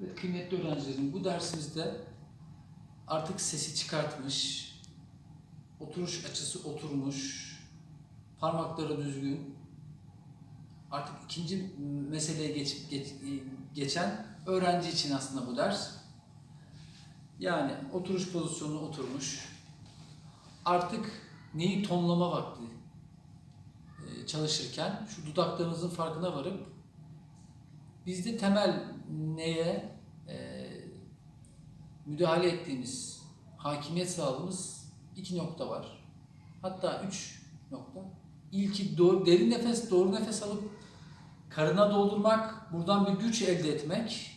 Evet kıymetli öğrencilerim bu dersimizde artık sesi çıkartmış, oturuş açısı oturmuş, parmakları düzgün, artık ikinci meseleye geçip geç- geçen öğrenci için aslında bu ders. Yani oturuş pozisyonuna oturmuş, artık neyi tonlama vakti e, çalışırken şu dudaklarınızın farkına varıp bizde temel neye e, müdahale ettiğimiz, hakimiyet sağladığımız iki nokta var. Hatta üç nokta. İlki doğru, derin nefes, doğru nefes alıp karına doldurmak, buradan bir güç elde etmek.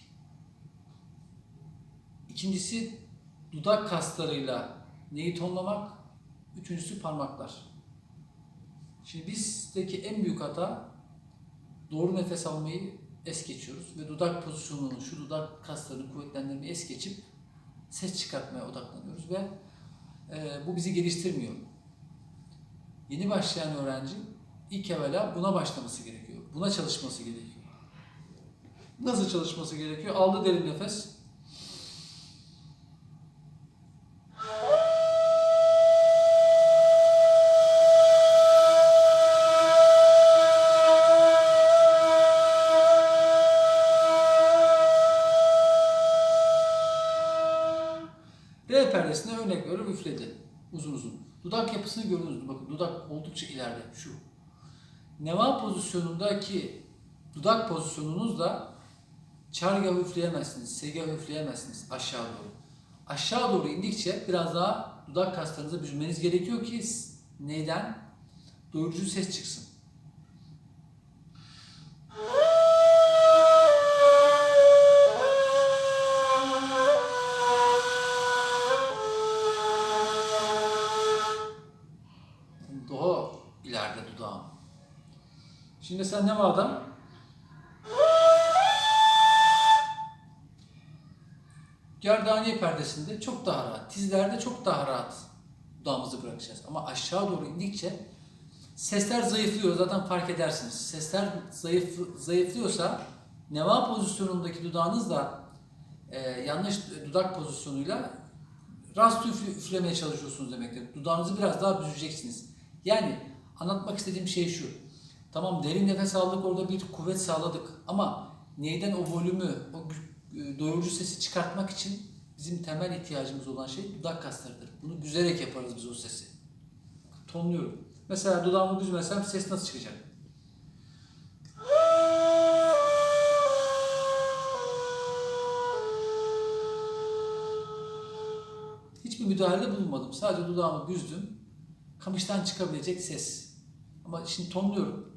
İkincisi dudak kaslarıyla neyi tonlamak. Üçüncüsü parmaklar. Şimdi bizdeki en büyük hata doğru nefes almayı es geçiyoruz ve dudak pozisyonunu, şu dudak kaslarını kuvvetlendirmeyi es geçip ses çıkartmaya odaklanıyoruz ve e, bu bizi geliştirmiyor. Yeni başlayan öğrenci ilk evvela buna başlaması gerekiyor. Buna çalışması gerekiyor. Nasıl çalışması gerekiyor? Aldı derin nefes. D perdesine örnek veriyorum üfledi. Uzun uzun. Dudak yapısını mü? Bakın dudak oldukça ileride. Şu. Neva pozisyonundaki dudak pozisyonunuzla çargah üfleyemezsiniz, segah üfleyemezsiniz aşağı doğru. Aşağı doğru indikçe biraz daha dudak kaslarınızı büzmeniz gerekiyor ki neyden? Doyurucu ses çıksın. İleride dudağım. Şimdi sen ne adam? Gerdaniye perdesinde çok daha rahat, dizlerde çok daha rahat dudağımızı bırakacağız. Ama aşağı doğru indikçe sesler zayıflıyor. Zaten fark edersiniz. Sesler zayıf zayıflıyorsa neva pozisyonundaki dudağınızla e, yanlış dudak pozisyonuyla rast üfle- üflemeye çalışıyorsunuz demektir. Dudağınızı biraz daha büzeceksiniz. Yani anlatmak istediğim şey şu. Tamam derin nefes aldık orada bir kuvvet sağladık ama neyden o volümü, o e, doyurucu sesi çıkartmak için bizim temel ihtiyacımız olan şey dudak kaslarıdır. Bunu büzerek yaparız biz o sesi. Tonluyorum. Mesela dudağımı büzmesem ses nasıl çıkacak? Hiçbir müdahalede bulunmadım. Sadece dudağımı büzdüm. Kamıştan çıkabilecek ses. Ama şimdi tonluyorum.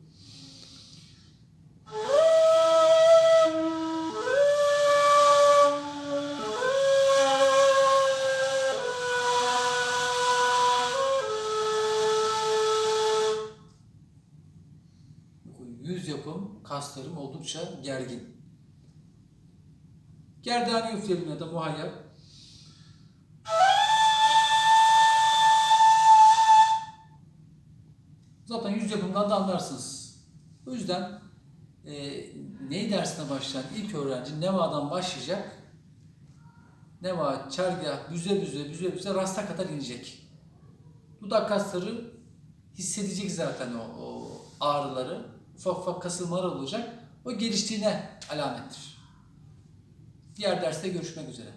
Yüz yapım, kaslarım oldukça gergin. Gerdani üfleyelim ya da Zaten yüz yapımından da anlarsınız. O yüzden e, ney dersine başlayan ilk öğrenci Neva'dan başlayacak. Neva, çargah, büze büze, büze büze rasta kadar inecek. Dudak kasları hissedecek zaten o, o ağrıları. Ufak ufak kasılmalar olacak. O geliştiğine alamettir. Diğer derste görüşmek üzere.